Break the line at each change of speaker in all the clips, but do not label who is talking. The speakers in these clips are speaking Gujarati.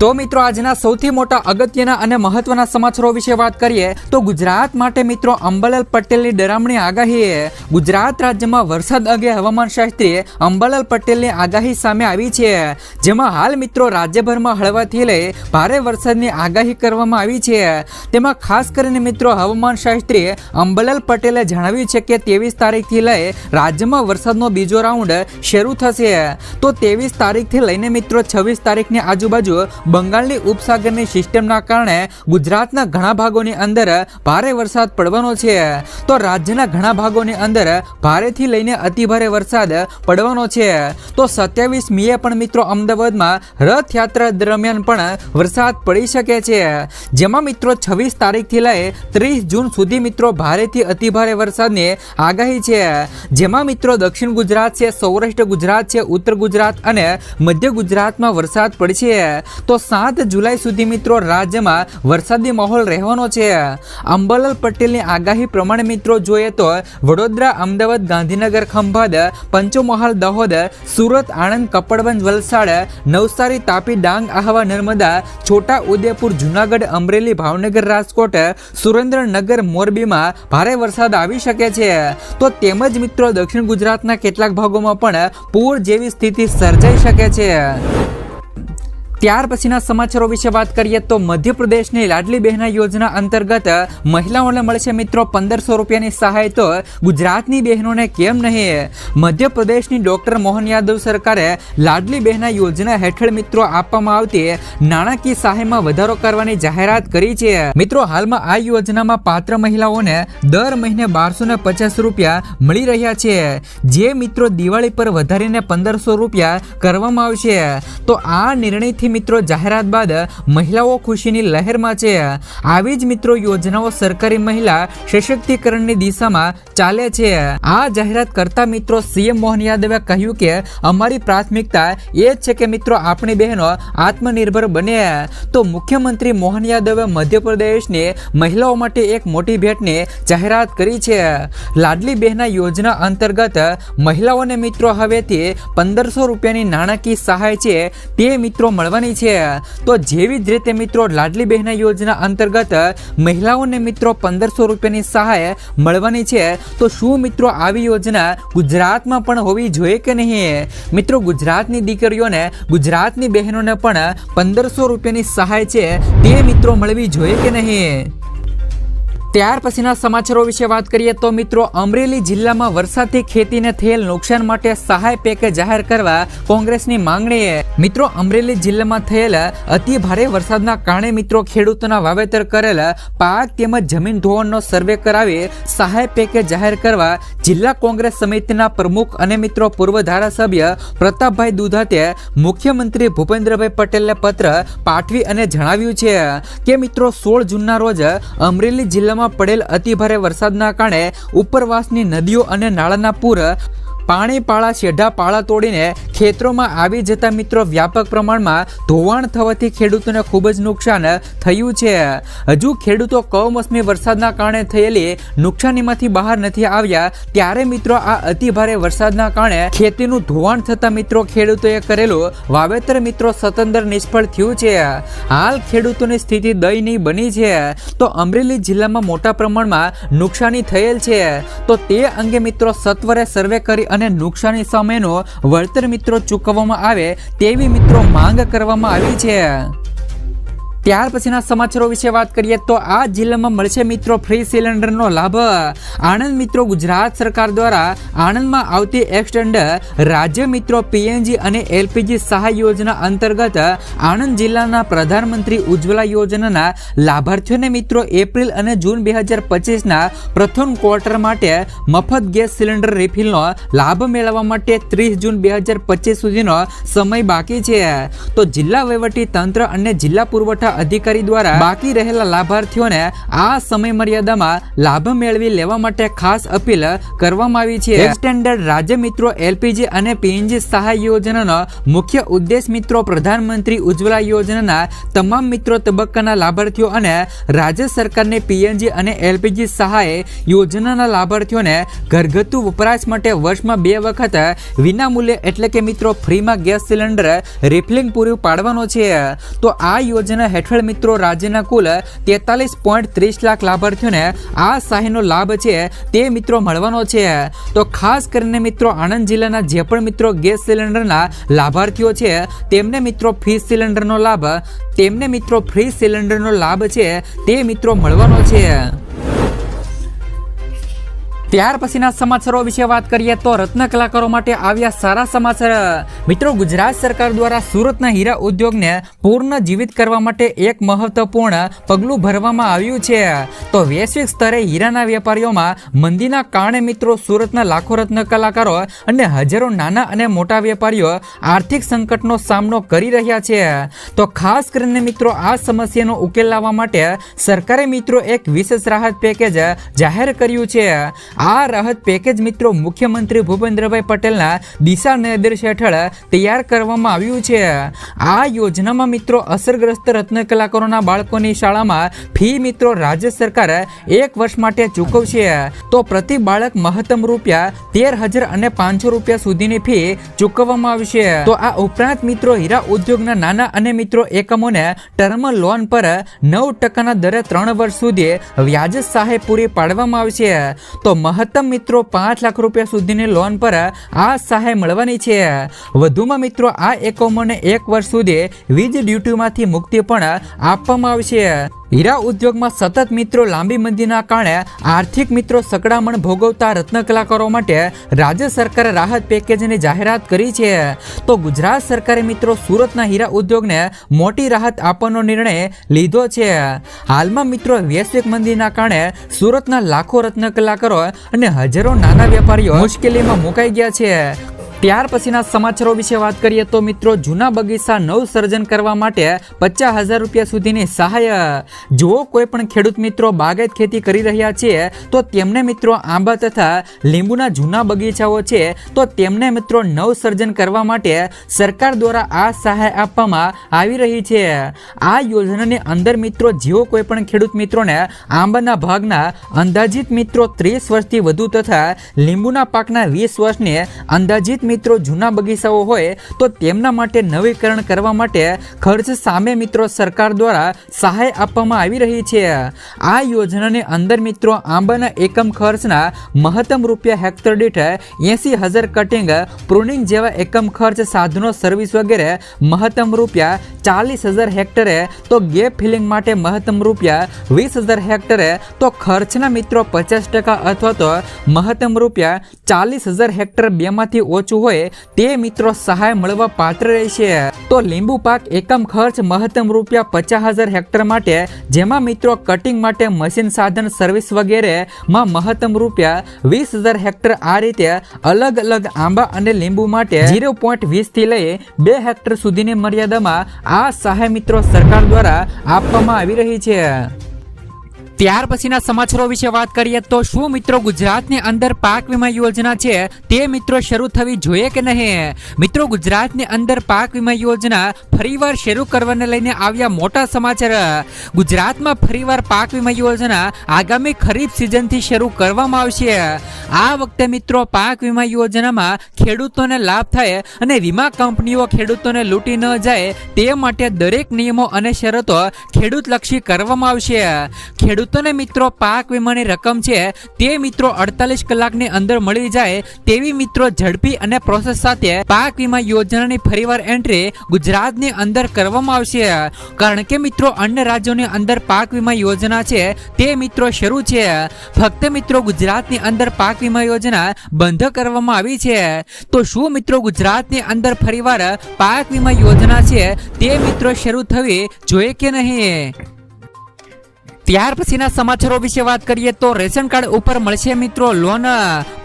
તો મિત્રો, આજના સૌથી મોટા અગત્યના અને મહત્વના સમાચારો વિશે વાત કરીએ તો ગુજરાત માટે મિત્રો, અંબાલાલ પટેલની ડરામણી આગાહી ગુજરાત રાજ્યમાં વરસાદ અંગે હવામાન શાસ્ત્રીએ અંબાલાલ પટેલની આગાહી સામે આવી છે. જેમાં હાલ મિત્રો, રાજ્યભરમાં હળવાથી લઈ ભારે વરસાદની આગાહી કરવામાં આવી છે. તેમાં ખાસ કરીને મિત્રો, હવામાન શાસ્ત્રીએ અંબાલાલ પટેલે જણાવ્યું છે કે ત્રેવીસ તારીખથી લઈ રાજ્યમાં વરસાદનો બીજો રાઉન્ડ શરૂ થશે. તો ત્રેવીસ તારીખથી લઈને મિત્રો, છવ્વીસ તારીખની આજુબાજુ બંગાળની ઉપસાગરની સિસ્ટમના કારણે ગુજરાતના ઘણા ભાગોની અંદર ભારે વરસાદ પડવાનો છે. તો રાજ્યના ઘણા ભાગોની અંદર ભારેથી લઈને અતિભારે વરસાદ પડવાનો છે. તો સત્યાવીસ મીએ પણ મિત્રો અમદાવાદમાં રથયાત્રા દરમિયાન પણ વરસાદ પડી શકે છે. જેમાં મિત્રો છવ્વીસ તારીખથી લઈ ત્રીસ જૂન સુધી મિત્રો ભારેથી અતિભારે વરસાદની આગાહી છે. જેમાં મિત્રો દક્ષિણ ગુજરાત છે, સૌરાષ્ટ્ર ગુજરાત છે, ઉત્તર ગુજરાત અને મધ્ય ગુજરાતમાં વરસાદ પડશે. તો સાત જુલાઈ સુધી મિત્રો રાજ્યમાં વરસાદી માહોલ રહેવાનો છે. અંબાલાલ પટેલની આગાહી પ્રમાણે મિત્રો જોઈએ તો વડોદરા, અમદાવાદ, ગાંધીનગર, ખંભાત, પંચમહાલ, દાહોદ, સુરત, આણંદ, કપડવંજ, વલસાડ, નવસારી, તાપી, ડાંગ, આહવા, નર્મદા, છોટા ઉદેપુર, જુનાગઢ, અમરેલી, ભાવનગર, રાજકોટ, સુરેન્દ્રનગર, મોરબીમાં ભારે વરસાદ આવી શકે છે. તો તેમજ મિત્રો દક્ષિણ ગુજરાતના કેટલાક ભાગોમાં પણ પૂર જેવી સ્થિતિ સર્જાઈ શકે છે. ત્યાર પછીના સમાચારો વિશે વાત કરીએ તો મધ્યપ્રદેશની લાડલી બહેના યોજના અંતર્ગત મહિલાઓને મળશે મિત્રો પંદરસો રૂપિયાની સહાય. તો ગુજરાતની બહેનોને કેમ નહીં? મધ્યપ્રદેશની ડોક્ટર મોહન યાદવ સરકારે લાડલી બહેના યોજના હેઠળ મિત્રો આપવામાં આવતી નાણાકીય સહાયમાં વધારો કરવાની જાહેરાત કરી છે. મિત્રો, હાલમાં આ યોજનામાં પાત્ર મહિલાઓને દર મહિને બારસો ને પચાસ રૂપિયા મળી રહ્યા છે. જે મિત્રો દિવાળી પર વધારીને પંદરસો રૂપિયા કરવામાં આવશે. તો આ નિર્ણયથી મિત્રો, જાહેરાત બાદ મહિલાઓ ખુશીની લહેરમાં છે આવી જ મિત્રો યોજનાઓ સરકારી મહિલા સશક્તિકરણની દિશામાં ચાલે છે. આ જાહેરાત કરતા મિત્રો સીએમ મોહન યાદવે કહ્યું કે અમારી પ્રાથમિકતા એ છે કે મિત્રો, આપણી બહેનો આત્મનિર્ભર બને. તો મુખ્યમંત્રી મોહન યાદવે મધ્યપ્રદેશની મહિલાઓ માટે એક મોટી ભેટની જાહેરાત કરી છે. લાડલી બહેના યોજના અંતર્ગત મહિલાઓને મિત્રો હવેથી પંદરસો રૂપિયાની નાણાકીય સહાય છે. તે મિત્રો મળવાની છે. તો જેવી જ રીતે મિત્રો, લાડલી બહેના યોજના અંતર્ગત મહિલાઓને મિત્રો પંદરસો રૂપિયાની સહાય મળવાની છે. તો શું મિત્રો આવી યોજના ગુજરાતમાં પણ હોવી જોઈએ કે નહીં? મિત્રો, ગુજરાતની દીકરીઓને, ગુજરાતની બહેનોને પણ પંદરસો રૂપિયાની સહાય છે. તે મિત્રો મળવી જોઈએ કે નહીં? ત્યાર પછીના સમાચારો વિશે વાત કરીએ તો મિત્રો, અમરેલી જિલ્લામાં વરસાદથી ખેતીને થયેલ નુકસાન માટે સહાય પેકેજ જાહેર કરવા કોંગ્રેસની માંગણી મિત્રો, અમરેલી જિલ્લામાં થયેલ અતિ ભારે વરસાદના કારણે મિત્રો ખેડૂતોના વાવેતર કરેલ પાક તેમજ જમીન ધોવાણનો સર્વે કરાવી સહાય પેકેજ જાહેર કરવા જિલ્લા કોંગ્રેસ સમિતિના પ્રમુખ અને મિત્રો પૂર્વ ધારાસભ્ય પ્રતાપભાઈ દુધાતે મુખ્યમંત્રી ભૂપેન્દ્રભાઈ પટેલને પત્ર પાઠવી અને જણાવ્યું છે કે મિત્રો, સોળ જૂનના રોજ અમરેલી જિલ્લામાં પડેલ અતિભારે વરસાદના કારણે ઉપરવાસની નદીઓ અને નાળાના પૂર પાણી પાળા શેઢા પાળા તોડીને ખેતરોમાં આવી જતા મિત્રો વ્યાપક પ્રમાણમાં ધોવાણ થવાથી ખેડૂતોને ખૂબ જ નુકસાન થયું છે. હજુ ખેડૂતો કમોસમી વરસાદના કારણે થયેલી નુકસાનીમાંથી બહાર નથી આવ્યા. ત્યારે મિત્રો આ અતિભારે વરસાદના કારણે ખેતીનું ધોવાણ થતા મિત્રો ખેડૂતોએ કરેલું વાવેતર મિત્રો સતંદર નિષ્ફળ થયું છે. હાલ ખેડૂતોની સ્થિતિ દયનીય બની છે. તો અમરેલી જિલ્લામાં મોટા પ્રમાણમાં નુકસાની થયેલ છે. તો તે અંગે મિત્રો સત્વરે સર્વે કરી અને નુકસાની સામેનો વળતર મિત્રો ચૂકવવામાં આવે તેવી મિત્રો માંગ કરવામાં આવી છે. ત્યાર પછીના સમાચારો વિશે વાત કરીએ તો આ જિલ્લામાં મળશે મિત્રો ફ્રી સિલિન્ડરનો લાભ. આણંદ મિત્રો ગુજરાત સરકાર દ્વારા આણંદમાં આવતી એક્સટેન્ડ રાજ્ય મિત્રો પીએનજી અને એલપીજી સહાય યોજના અંતર્ગત આણંદ જિલ્લાના પ્રધાનમંત્રી ઉજ્જવલા યોજનાના લાભાર્થીઓને મિત્રો એપ્રિલ અને જૂન બે હજાર પચીસના પ્રથમ ક્વાર્ટર માટે મફત ગેસ સિલિન્ડર રિફિલનો લાભ મેળવવા માટે ત્રીસ જૂન બે હજાર પચીસ સુધીનો સમય બાકી છે. તો જિલ્લા વહીવટી તંત્ર અને જિલ્લા પુરવઠા અધિકારી દ્વારા બાકી રહેલા લાભાર્થીઓને આ સમય મર્યાદામાં લાભ મેળવી લેવા માટે ખાસ અપીલ કરવામાં આવી છે. એક્સટેન્ડેડ રાજ્ય મિત્રો એલપીજી અને પીએનજી સહાય યોજનાનો મુખ્ય ઉદ્દેશ મિત્રો પ્રધાનમંત્રી ઉજ્જવલા યોજનાના તમામ મિત્રો તબક્કાના લાભાર્થીઓ અને રાજ્ય સરકારની પીએનજી અને એલપીજી સહાય યોજનાના લાભાર્થીઓને ઘરગથ્થુ વપરાશ માટે વર્ષમાં બે વખત વિનામૂલ્યે એટલે કે મિત્રો ફ્રીમાં ગેસ સિલિન્ડર રિફિલિંગ પૂરું પાડવાનો છે. તો આ યોજના હેઠળ મિત્રો રાજ્યના કુલ તેતાલીસ પોઈન્ટ ત્રીસ લાખ લાભાર્થીઓને આ સહાયનો લાભ છે તે મિત્રો મળવાનો છે. તો ખાસ કરીને મિત્રો આણંદ જિલ્લાના જે પણ મિત્રો ગેસ સિલિન્ડરના લાભાર્થીઓ છે, તેમને મિત્રો ફ્રી સિલિન્ડરનો લાભ, તેમને મિત્રો ફ્રી સિલિન્ડરનો લાભ છે તે મિત્રો મળવાનો છે. ત્યાર પછીના સમાચારો વિશે વાત કરીએ તો રત્ન કલાકારો માટે આવ્યા સારા સમાચાર. મિત્રો, ગુજરાત સરકાર દ્વારા સુરતના હીરા ઉદ્યોગને પૂર્ણ જીવિત કરવા માટે એક મહત્વપૂર્ણ પગલું ભરવામાં આવ્યું છે. તો વૈશ્વિક સ્તરે હીરાના વેપારીઓમાં મંદીના કારણે મિત્રો, સુરતના લાખો રત્ન કલાકારો અને હજારો નાના અને મોટા વેપારીઓ આર્થિક સંકટનો સામનો કરી રહ્યા છે. તો ખાસ કરીને મિત્રો, આ સમસ્યાનો ઉકેલ લાવવા માટે સરકારે મિત્રો એક વિશેષ રાહત પેકેજ જાહેર કર્યું છે. આ રાહત પેકેજ મિત્રો મુખ્યમંત્રી ભૂપેન્દ્રભાઈ પટેલના દિશા નિર્દેશ હેઠળ તૈયાર કરવામાં આવ્યું છે. આ યોજનામાં મિત્રો અસરગ્રસ્ત રત્ન કલાકારોના બાળકોની શાળામાં ફી મિત્રો રાજ્ય સરકાર એક વર્ષ માટે ચૂકવશે. તો પ્રતિ બાળક મહત્તમ રૂપિયા તેર હજાર અને પાંચસો રૂપિયા સુધીની ફી ચૂકવવામાં આવશે. તો આ ઉપરાંત મિત્રો હીરા ઉદ્યોગના નાના અને મિત્રો એકમોને ટર્મ લોન પર નવ ટકાના દરે ત્રણ વર્ષ સુધી વ્યાજ સહાય પૂરી પાડવામાં આવશે. તો મહત્તમ મિત્રો પાંચ લાખ રૂપિયા સુધીની લોન પર આ સહાય મળવાની છે. વધુમાં મિત્રો આ એકમોને એક વર્ષ સુધી વીજ ડ્યુટીમાંથી મુક્તિ પણ આપવામાં આવશે. હીરા ઉદ્યોગમાં સતત મિત્રો લાંબી મંદીના કારણે આર્થિક મિત્રો સકડામણ ભોગવતા રત્ન કલાકારો માટે રાજ્ય સરકારે રાહત પેકેજની જાહેરાત કરી છે. તો ગુજરાત સરકારે મિત્રો સુરતના હીરા ઉદ્યોગને મોટી રાહત આપવાનો નિર્ણય લીધો છે. હાલમાં મિત્રો વૈશ્વિક મંદીના કારણે સુરતના લાખો રત્ન કલાકારો અને હજારો નાના વેપારીઓ મુશ્કેલીમાં મુકાઈ ગયા છે. ત્યાર પછીના સમાચારો વિશે વાત કરીએ તો મિત્રો, જૂના બગીચા નવ સર્જન કરવા માટે પચાસ હજાર રૂપિયા સુધીની સહાય. જો કોઈ પણ ખેડૂત મિત્રો બાગાયત ખેતી કરી રહ્યા છે, તો તેમને મિત્રો આંબા તથા લીંબુના જૂના બગીચાઓ છે, તો તેમને મિત્રો નવ સર્જન કરવા માટે સરકાર દ્વારા આ સહાય આપવામાં આવી રહી છે. આ યોજનાની અંદર મિત્રો, જેઓ કોઈ પણ ખેડૂત મિત્રોને આંબાના ભાગના અંદાજિત મિત્રો ત્રીસ વર્ષથી વધુ તથા લીંબુના પાકના વીસ વર્ષને અંદાજિત મિત્રો જૂના બગીચાઓ હોય તો તેમના માટે નવીકરણ કરવા માટે ખર્ચ સામે મિત્રો સરકાર દ્વારા સહાય આપવામાં આવી રહી છે. આ યોજનાની અંદર મિત્રો આંબાના એકમ ખર્ચના મહત્તમ રૂપિયા હેક્ટર દીઠ એંસી હજાર કટિંગ પ્રુનિંગ જેવા એકમ ખર્ચ સાધનો સર્વિસ વગેરે મહત્તમ રૂપિયા ચાલીસ હજાર હેક્ટરે તો ગેપ ફિલિંગ માટે મહત્તમ રૂપિયા વીસ હજાર હેક્ટરે તો ખર્ચના મિત્રો પચાસ ટકા અથવા તો મહત્તમ રૂપિયા ચાલીસ હજાર હેક્ટર બેમાંથી ઓછું હોય, તે મિત્રો સહાય મળવા પાત્ર રહેશે તો લીંબુ પાક એકમ ખર્ચ મહત્તમ રૂપિયા પચાસ હજાર હેક્ટર માટે, જેમાં મિત્રો કટિંગ માટે મશીન સાધન સર્વિસ વગેરે, માં મહત્તમ રૂપિયા વીસ હજાર હેક્ટર આ રીતે અલગ અલગ આંબા અને લીંબુ માટે ઝીરો પોઈન્ટ વીસથી લઈ બે હેક્ટર સુધીની મર્યાદામાં આ સહાય મિત્રો સરકાર દ્વારા આપવામાં આવી રહી છે. ત્યાર પછીના સમાચારો વિશે વાત કરીએ તો શું મિત્રો ગુજરાતની અંદર પાક વીમા યોજના છે તે મિત્રો શરૂ થવી જોઈએ કે નહીં? મિત્રો ગુજરાતની અંદર પાક વીમા યોજના ફરીવાર શરૂ કરવાને લઈને આવ્યા મોટા સમાચાર. ગુજરાતમાં ફરીવાર પાક વીમા યોજના આગામી ખરીફ સિઝનથી શરૂ કરવામાં આવશે. આ વખતે મિત્રો પાક વીમા યોજનામાં ખેડૂતોને લાભ થાય અને વીમા કંપનીઓ ખેડૂતોને લૂંટી ન જાય તે માટે દરેક નિયમો અને શરતો ખેડૂતલક્ષી કરવામાં આવશે. ખેડૂતોને મિત્રો, પાક વીમાની રકમ છે, તે મિત્રો અડતાલીસ કલાકની અંદર મળી જાય તેવી મિત્રો ઝડપી અને પ્રોસેસ સાથે પાક વીમા યોજનાની ફરીવાર એન્ટ્રી ગુજરાતની અંદર કરવામાં આવશે. કારણ કે મિત્રો, અન્ય રાજ્યોની અંદર પાક વીમા યોજના છે, તે મિત્રો શરૂ છે. ફક્ત મિત્રો, ગુજરાતની અંદર પાક વીમા યોજના બંધ કરવામાં આવી છે. તો શું મિત્રો, ગુજરાતની અંદર ફરીવાર પાક વીમા યોજના છે, તે મિત્રો શરૂ થવી જોઈએ કે નહીં? ત્યાર પછીના સમાચારો વિશે વાત કરીએ તો રેશન કાર્ડ ઉપર મળશે મિત્રો લોન.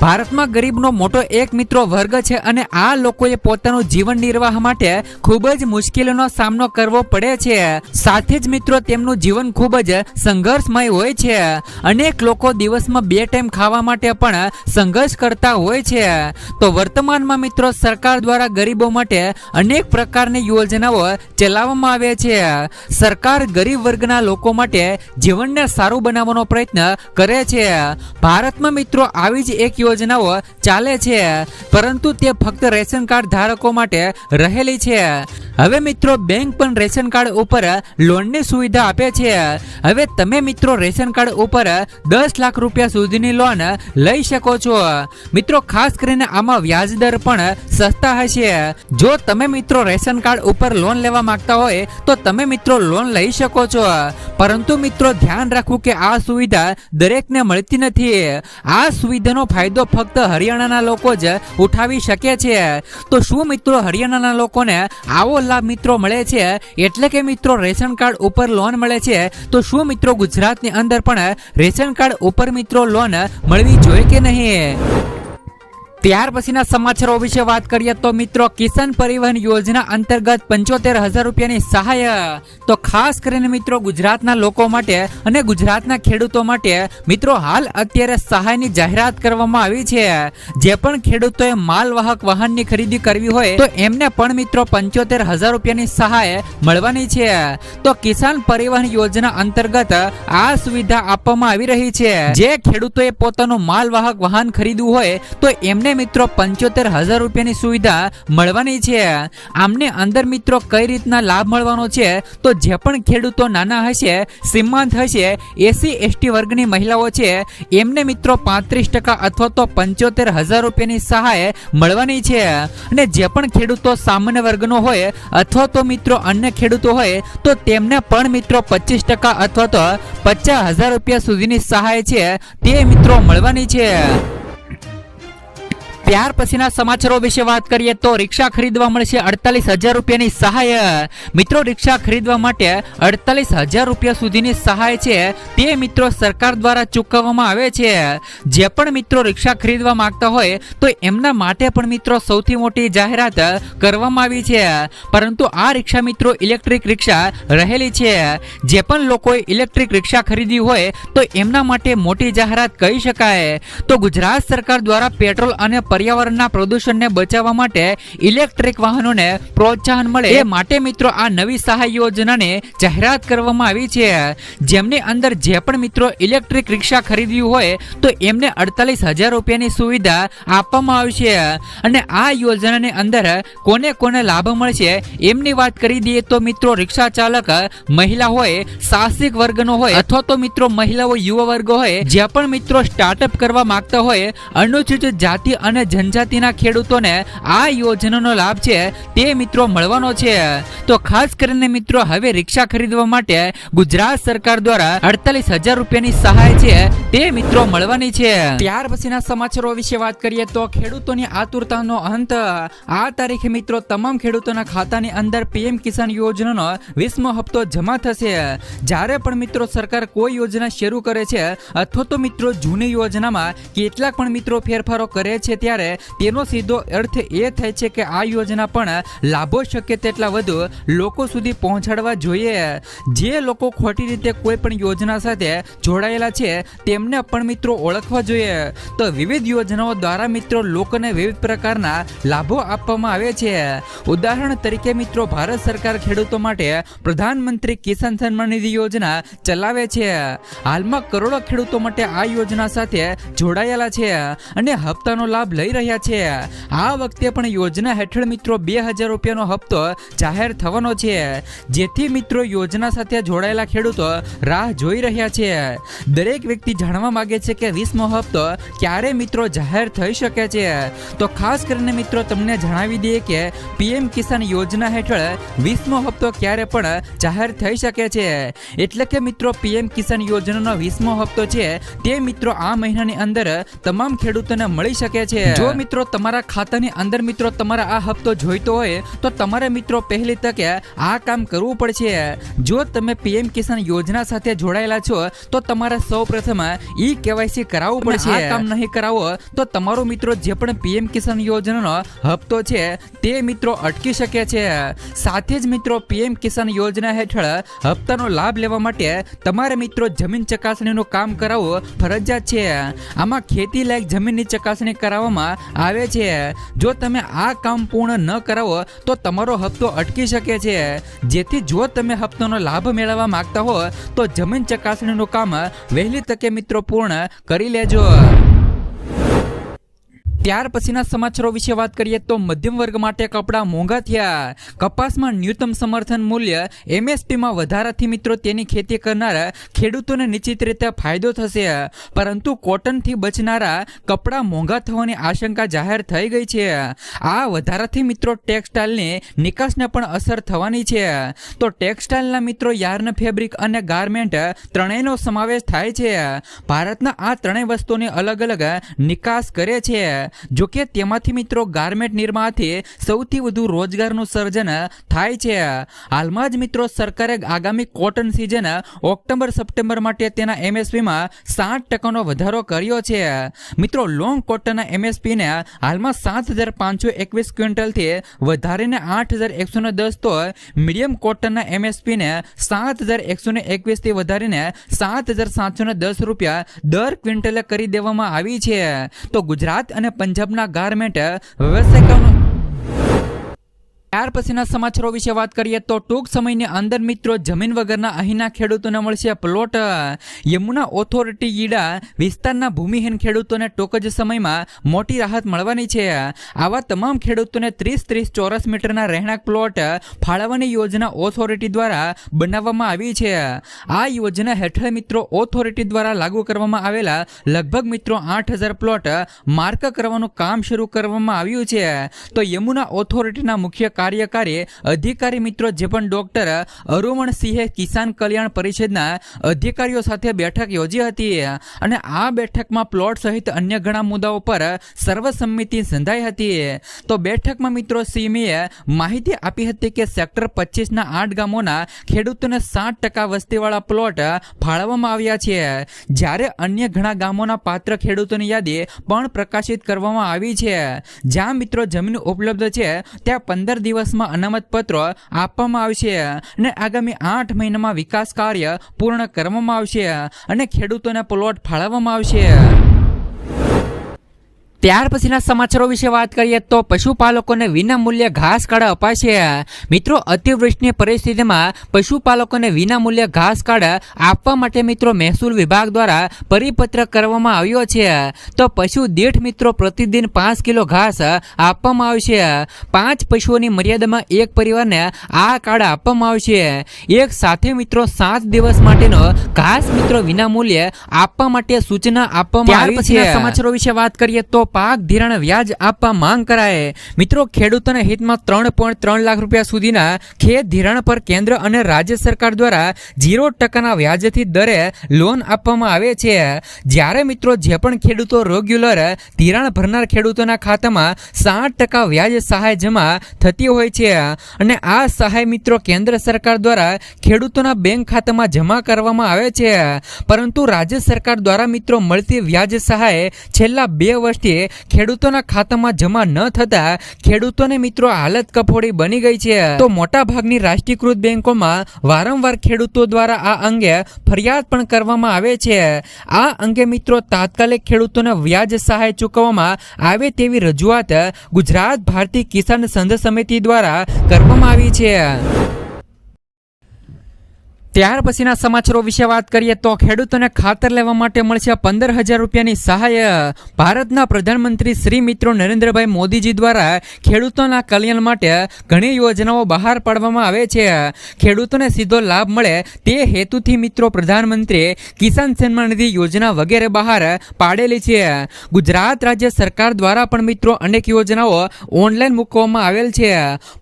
ભારતમાં ગરીબનો મોટો એક મિત્રો વર્ગ છે અને આ લોકોએ પોતાનું જીવન નિર્વાહ માટે ખૂબ જ મુશ્કેલીનો સામનો કરવો પડે છે. સાથે જ મિત્રો તેમનું જીવન ખૂબ જ સંઘર્ષમય હોય છે. અનેક લોકો દિવસમાં બે ટાઈમ ખાવા માટે પણ સંઘર્ષ કરતા હોય છે. તો વર્તમાનમાં મિત્રો સરકાર દ્વારા ગરીબો માટે અનેક પ્રકારની યોજનાઓ ચલાવવામાં આવે છે. સરકાર ગરીબ વર્ગના લોકો માટે જીવનને સારું બનાવવાનો પ્રયત્ન કરે છે. ભારતમાં મિત્રો આવી જ એક યોજનાઓ ચાલે છે, પરંતુ તે ફક્ત રેશન કાર્ડ ધારકો માટે રહેલી છે. હવે મિત્રો બેંક પણ રેશન કાર્ડ ઉપર લોનની સુવિધા આપે છે. હવે તમે મિત્રો રેશન કાર્ડ ઉપર દસ લાખ રૂપિયા સુધીની લોન લઈ શકો છો. મિત્રો ખાસ કરીને આમાં વ્યાજ દર પણ સસ્તા હશે જો તમે મિત્રો રેશન કાર્ડ ઉપર લોન લેવા માંગતા હોય તો તમે મિત્રો લોન લઈ શકો છો. પરંતુ મિત્રો ધ્યાન રાખવું કે આ સુવિધા દરેકને મળતી નથી. આ સુવિધાનો ફાયદો ફક્ત હરિયાણાના લોકો જ ઉઠાવી શકે છે. તો શું મિત્રો હરિયાણાના લોકોને આવો લાભ મિત્રો મળે છે? એટલે કે મિત્રો રેશન કાર્ડ ઉપર લોન મળે છે? તો શું મિત્રો ગુજરાતની અંદર પણ રેશન કાર્ડ ઉપર મિત્રો લોન મળવી જોઈએ કે નહીં? ત્યાર પછીના સમાચારો વિશે વાત કરીએ તો મિત્રો, કિસાન પરિવહન યોજના અંતર્ગત પંચોતેર હજાર રૂપિયાની સહાય. તો ખાસ કરીને મિત્રો, ગુજરાતના લોકો માટે અને ગુજરાતના ખેડૂતો માટે મિત્રો, હાલ અત્યારે સહાયની જાહેરાત કરવામાં આવી છે. જે પણ ખેડૂતોએ માલવાહક વાહનની ખરીદી કરવી હોય, તો એમને પણ મિત્રો પંચોતેર હજાર રૂપિયાની સહાય મળવાની છે. તો કિસાન પરિવહન યોજના અંતર્ગત આ સુવિધા આપવામાં આવી રહી છે. જે ખેડૂતોએ પોતાનું માલવાહક વાહન ખરીદવું હોય, તો એમને મિત્રો, પંચોતેર હજાર રૂપિયાની સુવિધા મળવાની છે. આમને અંદર મિત્રો કઈ રીતના લાભ મળવાનો છે? તો જે પણ ખેડૂતો નાના હશે, સીમાંત હશે, એસી, એસટી વર્ગની મહિલાઓ છે, એમને મિત્રો પાંત્રીસ ટકા અથવા તો પંચોતેર હજાર રૂપિયાની સહાય મળવાની છે. અને જે પણ ખેડૂતો સામાન્ય વર્ગનો હોય અથવા તો મિત્રો અન્ય ખેડૂતો હોય, તો તેમને પણ મિત્રો પચીસ ટકા અથવા તો પચાસ હજાર રૂપિયા સુધીની સહાય છે તે મિત્રો મળવાની છે. ત્યાર પછીના સમાચારો વિશે વાત કરીએ તો રિક્ષા ખરીદવા મળશે અડતાલીસ હજાર રૂપિયાની સહાય. મિત્રો, રિક્ષા ખરીદવા માટે અડતાલીસ હજાર રૂપિયા સુધીની સહાય છે તે મિત્રો સરકાર દ્વારા ચૂકવવામાં આવે છે. જે પણ મિત્રો રિક્ષા ખરીદવા માંગતા હોય તો એમના માટે પણ મિત્રો સૌથી મોટી જાહેરાત કરવામાં આવી છે. પરંતુ આ રિક્ષા મિત્રો ઇલેક્ટ્રિક રિક્ષા રહેલી છે. જે પણ લોકોએ ઇલેક્ટ્રિક રિક્ષા ખરીદી હોય તો એમના માટે મોટી જાહેરાત કહી શકાય. તો ગુજરાત સરકાર દ્વારા પેટ્રોલ અને પર્યાવરણના પ્રદૂષણને બચાવવા માટે ઇલેક્ટ્રિક વાહનોને પ્રોત્સાહન મળે એ માટે મિત્રો આ નવી સહાય યોજનાને જાહેરાત કરવામાં આવી છે. જેમની અંદર જે પણ મિત્રો ઇલેક્ટ્રિક રિક્ષા ખરીદ્યું હોય તો એમને અડતાલીસ હજાર રૂપિયાની સુવિધા આપવામાં આવશે અને આ યોજનાની અંદર કોને કોને લાભ મળશે એમની વાત કરી દઈએ તો મિત્રો રિક્ષા ચાલક મહિલા હોય, સાહસિક વર્ગનો હોય અથવા તો મિત્રો મહિલાઓ, યુવા વર્ગ હોય જે પણ મિત્રો સ્ટાર્ટઅપ કરવા માંગતા હોય, અનુસૂચિત જાતિ અને જનજાતિના ખેડૂતોને આ યોજનાનો લાભ છે તે મિત્રો મળવાનો છે. તો ખાસ કરીને મિત્રો હવે રિક્ષા ખરીદવા માટે ગુજરાત સરકાર દ્વારા અડતાલીસ હજાર રૂપિયાની સહાય છે તે મિત્રો મળવાની છે. ત્યાર પછીના સમાચારો વિશે વાત કરીએ તો ખેડૂતોની આતુરતાનો અંત. આ તારીખે મિત્રો તમામ ખેડૂતોના ખાતાની અંદર પીએમ કિસાન યોજનાનો વીસમો હપ્તો જમા થશે. જ્યારે પણ મિત્રો સરકાર કોઈ યોજના શરૂ કરે છે અથવા તો મિત્રો જૂની યોજનામાં કેટલાક પણ મિત્રો ફેરફારો કરે છે ત્યારે તેનો સીધો અર્થ એ થાય છે કે આ યોજના પણ લાભો શક્ય તેટલા વધુ લોકો સુધી પહોંચાડવા જોઈએ. જે લોકો ખોટી રીતે કોઈ પણ યોજના સાથે જોડાયેલા છે, તેમને પણ મિત્રો ઓળખવા જોઈએ. તો વિવિધ યોજનાઓ દ્વારા મિત્રો લોકોને વિવિધ પ્રકારના લાભો આપવામાં આવે છે. ઉદાહરણ તરીકે મિત્રો, ભારત સરકાર ખેડૂતો માટે પ્રધાનમંત્રી કિસાન સન્માન નિધિ યોજના ચલાવે છે. હાલમાં કરોડો ખેડૂતો માટે આ યોજના સાથે જોડાયેલા છે અને હપ્તાનો લાભ લઈ રહ્યા છે. આ વખતે પણ યોજના હેઠળ મિત્રો બે હજાર રૂપિયાનો હપ્તો જાહેર થવાનો છે. જેથી મિત્રો યોજના સાથે જોડાયેલા ખેડૂતો રાહ જોઈ રહ્યા છે. દરેક વ્યક્તિ જાણવા માંગે છે કે વીસમો હપ્તો ક્યારે મિત્રો જાહેર થઈ શકે છે. તો ખાસ કરીને મિત્રો તમને જણાવી દઈએ કે પીએમ કિસાન યોજના હેઠળ વીસમો હપ્તો ક્યારે પણ જાહેર થઈ શકે છે. એટલે કે મિત્રો પીએમ કિસાન યોજનાનો વીસમો હપ્તો છે તે મિત્રો આ મહિનાની અંદર તમામ ખેડૂતોને મળી શકે છે. જો મિત્રો તમારા ખાતાની અંદર મિત્રો તમારા આ હપ્તો જોઈતો હોય તો તમારે મિત્રો પહેલી તકે આ કામ કરવું પડશે. જો તમે પીએમ કિસાન યોજના સાથે જોડાયેલા છો તો તમારે સૌ પ્રથમ ઈ કેવાયસી કરાવવું પડશે આ કામ નહીં કરાવો તો તમારો મિત્રો જે પણ પીએમ કિસાન યોજનાનો હપ્તો છે તે મિત્રો અટકી શકે છે. સાથે જ મિત્રો પીએમ કિસાન યોજના હેઠળ હપ્તાનો લાભ લેવા માટે તમારે મિત્રો જમીન ચકાસણીનું કામ કરાવવું ફરજિયાત છે. આમાં ખેતી લાયક જમીનની ચકાસણી કરાવવામાં આવે છે. જો તમે આ કામ પૂર્ણ ન કરાવો, તો તમારો હપ્તો અટકી શકે છે. જેથી જો તમે હપ્તાનો લાભ મેળવવા માંગતા હો, તો જમીન ચકાસણીનું કામ વહેલી તકે મિત્રો પૂર્ણ કરી લેજો. ત્યાર પછીના સમાચારો વિશે વાત કરીએ તો મધ્યમ વર્ગ માટે કપડાં મોંઘા થયા. કપાસમાં ન્યૂનતમ સમર્થન મૂલ્ય એમએસપીમાં વધારાથી મિત્રો તેની ખેતી કરનારા ખેડૂતોને નિશ્ચિત રીતે ફાયદો થશે. પરંતુ કોટનથી બચનારા કપડાં મોંઘા થવાની આશંકા જાહેર થઈ ગઈ છે. આ વધારાથી મિત્રો ટેક્સટાઇલની નિકાસને પણ અસર થવાની છે. તો ટેક્સટાઇલના મિત્રો યાર્ન ફેબ્રિક અને ગાર્મેન્ટ ત્રણેયનો સમાવેશ થાય છે. ભારતના આ ત્રણેય વસ્તુની અલગ અલગ નિકાસ કરે છે. જો કે તેમાંથી મિત્રો ગાર્મેન્ટ નિર્માણથી સૌથી વધુ રોજગારનું સર્જન થાય છે. હાલમાં જ મિત્રો સરકારે આગામી કોટન સિઝન ઓક્ટોબર, સપ્ટેમ્બર માટે તેના એમએસપીમાં સાત ટકાનો વધારો કર્યો છે. મિત્રો, લોંગ કોટનના એમએસપીને હાલમાં સાત હજાર પાંચસો એકવીસ ક્વિન્ટલથી વધારીને આઠ હજાર એકસો દસ તો મીડિયમ કોટનના એમએસપીને સાત હજાર એકસો એકવીસથી વધારીને સાત હજાર સાતસો દસ રૂપિયા દર ક્વિન્ટલે કરી દેવામાં આવી છે. તો ગુજરાત અને પંજાબના ગારમેન્ટ વ્યવસાયિકોનો ત્યાર પછીના સમાચારો વિશે વાત કરીએ તો ટૂંક સમયની અંદર મિત્રો જમીન વગરના અહીંના ખેડૂતોને મળશે પ્લોટ. યમુના ઓથોરિટી ઈડા વિસ્તારના ભૂમિહીન ખેડૂતોને ટૂંક જ સમયમાં મોટી રાહત મળવાની છે. આવા તમામ ખેડૂતોને ત્રીસ ત્રીસ ચોરસ મીટરના રહેણાંક પ્લોટ ફાળવવાની યોજના ઓથોરિટી દ્વારા બનાવવામાં આવી છે. આ યોજના હેઠળ મિત્રો ઓથોરિટી દ્વારા લાગુ કરવામાં આવેલા લગભગ મિત્રો આઠ હજાર પ્લોટ માર્ક કરવાનું કામ શરૂ કરવામાં આવ્યું છે. તો યમુના ઓથોરિટીના મુખ્ય કાર્યકારી અધિકારી મિત્રો જે પણ ડોક્ટર અરુમણ સિંહે કિસાન કલ્યાણ પરિષદના અધિકારીઓ સાથે બેઠક યોજી હતી અને આ બેઠકમાં પ્લોટ સહિત અન્ય ઘણા મુદ્દાઓ પર સર્વસંમતિ સંધાઈ હતી. તો બેઠકમાં મિત્રો સિંહે માહિતી આપી હતી કે સેક્ટર પચીસના આઠ ગામોના ખેડૂતોને સાત ટકા વસ્તીવાળા પ્લોટ ફાળવવામાં આવ્યા છે. જ્યારે અન્ય ઘણા ગામોના પાત્ર ખેડૂતોની યાદી પણ પ્રકાશિત કરવામાં આવી છે. જ્યાં મિત્રો જમીન ઉપલબ્ધ છે, ત્યાં પંદર દિવસમાં અનામત પત્રો આપવામાં આવશે અને આગામી આઠ મહિનામાં વિકાસ કાર્ય પૂર્ણ કરવામાં આવશે અને ખેડૂતોને પ્લોટ ફાળવવામાં આવશે. ત્યાર પછીના સમાચારો વિશે વાત કરીએ તો પશુપાલકોને વિના મૂલ્યે ઘાસ કાઢ અપાશે. મિત્રો અતિવૃષ્ટિની પરિસ્થિતિમાં પશુપાલકોને વિના મૂલ્યે ઘાસ કાઢ આપવા માટે મિત્રો મહેસૂલ વિભાગ દ્વારા પરિપત્ર કરવામાં આવ્યો છે. તો પશુ દીઠ મિત્રો પ્રતિદિન પાંચ કિલો ઘાસ આપવામાં આવશે. પાંચ પશુઓની મર્યાદામાં એક પરિવારને આ કાર્ડ આપવામાં આવશે. એક સાથે મિત્રો સાત દિવસ માટેનો ઘાસ મિત્રો વિના મૂલ્યે આપવા માટે સૂચના આપવામાં આવી છે. સમાચારો વિશે વાત કરીએ તો પાક ધિરાણ વ્યાજ આપવા માંગ કરાય. મિત્રો, ખેડૂતોના હિતમાં ત્રણ પોઈન્ટ ત્રણ લાખ રૂપિયા સુધીના ખેત ધિરાણ પર કેન્દ્ર અને રાજ્ય સરકાર દ્વારા ઝીરો ટકાના વ્યાજથી દરે લોન આપવામાં આવે છે. જ્યારે મિત્રો, જે પણ ખેડૂતો રેગ્યુલર ધિરાણ ભરનાર ખેડૂતોના ખાતામાં સાત ટકા વ્યાજ સહાય જમા થતી હોય છે અને આ સહાય મિત્રો કેન્દ્ર સરકાર દ્વારા ખેડૂતોના બેંક ખાતામાં જમા કરવામાં આવે છે. પરંતુ રાજ્ય સરકાર દ્વારા મિત્રો મળતી વ્યાજ સહાય છેલ્લા બે વર્ષથી ખેડૂતોના ખાતામાં જમા ન થતા ખેડૂતોને મિત્રો હાલત કફોડી બની ગઈ છે. તો મોટા ભાગની રાષ્ટ્રીયકૃત બેંકોમાં વારંવાર ખેડૂતો દ્વારા આ અંગે ફરિયાદ પણ કરવામાં આવે છે. આ અંગે મિત્રો તાત્કાલિક ખેડૂતોને વ્યાજ સહાય ચૂકવવામાં આવે તેવી રજૂઆત ગુજરાત ભારતીય કિસાન સંઘ સમિતિ દ્વારા કરવામાં આવી છે. ત્યાર પછીના સમાચારો વિશે વાત કરીએ તો ખેડૂતોને ખાતર લેવા માટે મળશે પંદર હજાર રૂપિયાની સહાય. ભારતના પ્રધાનમંત્રી શ્રી મિત્રો નરેન્દ્રભાઈ મોદીજી દ્વારા ખેડૂતોના કલ્યાણ માટે ઘણી યોજનાઓ બહાર પાડવામાં આવે છે. ખેડૂતોને સીધો લાભ મળે તે હેતુથી મિત્રો પ્રધાનમંત્રી કિસાન સન્માન નિધિ યોજના વગેરે બહાર પાડેલી છે. ગુજરાત રાજ્ય સરકાર દ્વારા પણ મિત્રો અનેક યોજનાઓ ઓનલાઈન મૂકવામાં આવેલ છે.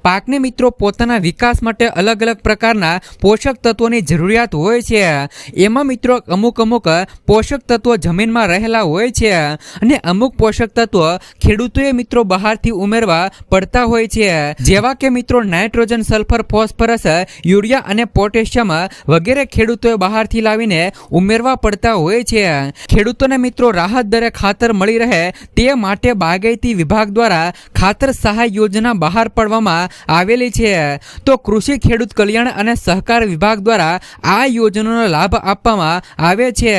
પાકને મિત્રો પોતાના વિકાસ માટે અલગ અલગ પ્રકારના પોષક તત્વોની પાણીની જરૂરિયાત હોય છે. એમાં મિત્રો અમુક અમુક પોષક તત્વો જમીનમાં રહેલા હોય છે અને અમુક પોષક તત્વો ખેડૂતોએ મિત્રો બહારથી ઉમેરવા પડતા હોય છે. જેવા કે મિત્રો નાઇટ્રોજન, સલ્ફર, ફોસ્ફરસ, યુરિયા અને પોટેશિયમ વગેરે ખેડૂતોએ બહારથી લાવીને ઉમેરવા પડતા હોય છે. ખેડૂતોને મિત્રો રાહત દરે ખાતર મળી રહે તે માટે બાગાયતી વિભાગ દ્વારા ખાતર સહાય યોજના બહાર પાડવામાં આવેલી છે. તો કૃષિ ખેડૂત કલ્યાણ અને સહકાર વિભાગ દ્વારા આ યોજનાનો લાભ આપવામાં આવે છે.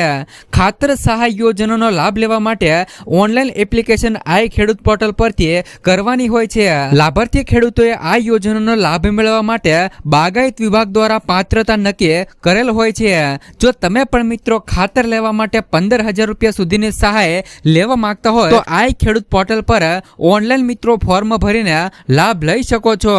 ખાતર સહાય યોજનાનો લાભ લેવા માટે ઓનલાઈન એપ્લિકેશન આઈ ખેડૂત પોર્ટલ પરથી કરવાની હોય છે. લાભાર્થી ખેડૂતોએ આ યોજનાનો લાભ મેળવવા માટે બાગાયત વિભાગ દ્વારા પાત્રતા નક્કી કરેલ હોય છે. જો તમે પણ મિત્રો ખાતર લેવા માટે પંદર હજાર રૂપિયા સુધીની સહાય લેવા માંગતા હોય તો આઈ ખેડૂત પોર્ટલ પર ઓનલાઈન મિત્રો ફોર્મ ભરીને લાભ લઈ શકો છો.